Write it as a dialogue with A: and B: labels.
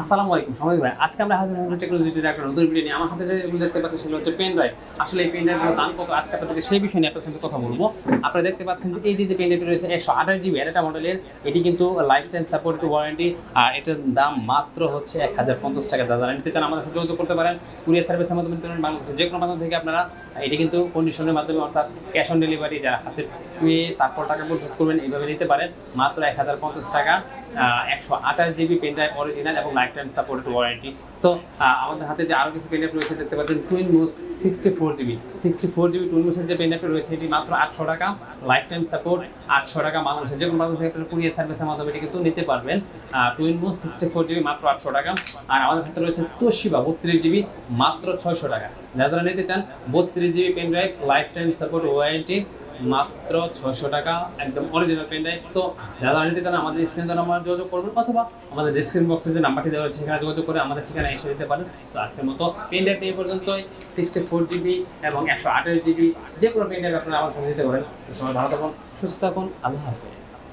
A: আসসালামু আলাইকুম, সবাই ভাই। আজকে আমরা হাজার হাজার টেকনোলজিতে একটা নতুন ভিডিও নিয়ে। আমার হাতে যে এগুলো দেখতে পাচ্ছেন সেগুলো হচ্ছে পেন ড্রাইভ আসলে এই পেন ড্রাইভের দাম কত? আজকে আপনাদেরকে সেই বিষয় নিয়ে আপনার সাথে কথা বলব। আপনারা দেখতে পাচ্ছেন যে এই যে যে পেন ড্রাইভটি রয়েছে, একশো আঠাশ জিবি একটা মডেলের এটি কিন্তু লাইফ টাইম সাপোর্ট ওয়ারেন্টি আর এটার দাম মাত্র হচ্ছে এক হাজার পঞ্চাশ টাকা। যারা নিতে চান আমাদের সাথে যোগাযোগ করতে পারেন। কুরিয়ার সার্ভিসের মাধ্যমে বাংলাদেশের যে কোনো মাধ্যম থেকে আপনারা এটি কিন্তু কন্ডিশনের মাধ্যমে অর্থাৎ ক্যাশ অন ডেলিভারি যারা হাতে পেয়ে তারপর টাকা পরিশোধ করবেন, এইভাবে নিতে পারেন। মাত্র এক হাজার পঞ্চাশ টাকা একশো আঠাশ জিবি পেন ড্রাইভ অরিজিনাল এবং lifetime supported warranty so আমাদের হাতে যে আরও কিছু পেন ড্রাইভ রয়েছে, দেখতে পাচ্ছেন TwinMOS sixty four GB sixty four GB twin মুসের যে পেন রয়েছে, এটি মাত্র আটশো টাকা। লাইফ টাইম সাপোর্ট আটশো টাকা বাংলাদেশের যে কোনো মানুষ আপনারা কুরিয়ার সার্ভিসের মাধ্যমে এটি কিন্তু নিতে পারবেন। টুইন মুস সিক্সটি ফোর জিবি মাত্র আটশো টাকা। আর আমাদের হাতে রয়েছে তোশিবা, বত্রিশ জিবি মাত্র ছয়শো টাকা। যারা নিতে চান, বত্রিশ GB pen drive lifetime support warranty মাত্র ছশো টাকা, একদম অরিজিনাল পেন ড্রাইভ সো যারা নিতে চান আমাদের স্ক্রিনে নাম্বার যোগাযোগ করবেন অথবা আমাদের ডিসক্রিপশন বক্সে যে নাম্বারটি দেওয়া রয়েছে, সেখানে যোগাযোগ করে আমাদের ঠিকানা এসে দিতে পারেন। সো আজকের মতো পেন ড্রাইভ এই পর্যন্তই। সিক্সটি ফোর জিবি এবং একশো আঠাশ জিবি যে কোনো পেন ড্রাইভ আপনারা আমার সঙ্গে দিতে পারেন। সবাই ভালো থাকুন, সুস্থ থাকুন, আল্লাহ হাফেজ।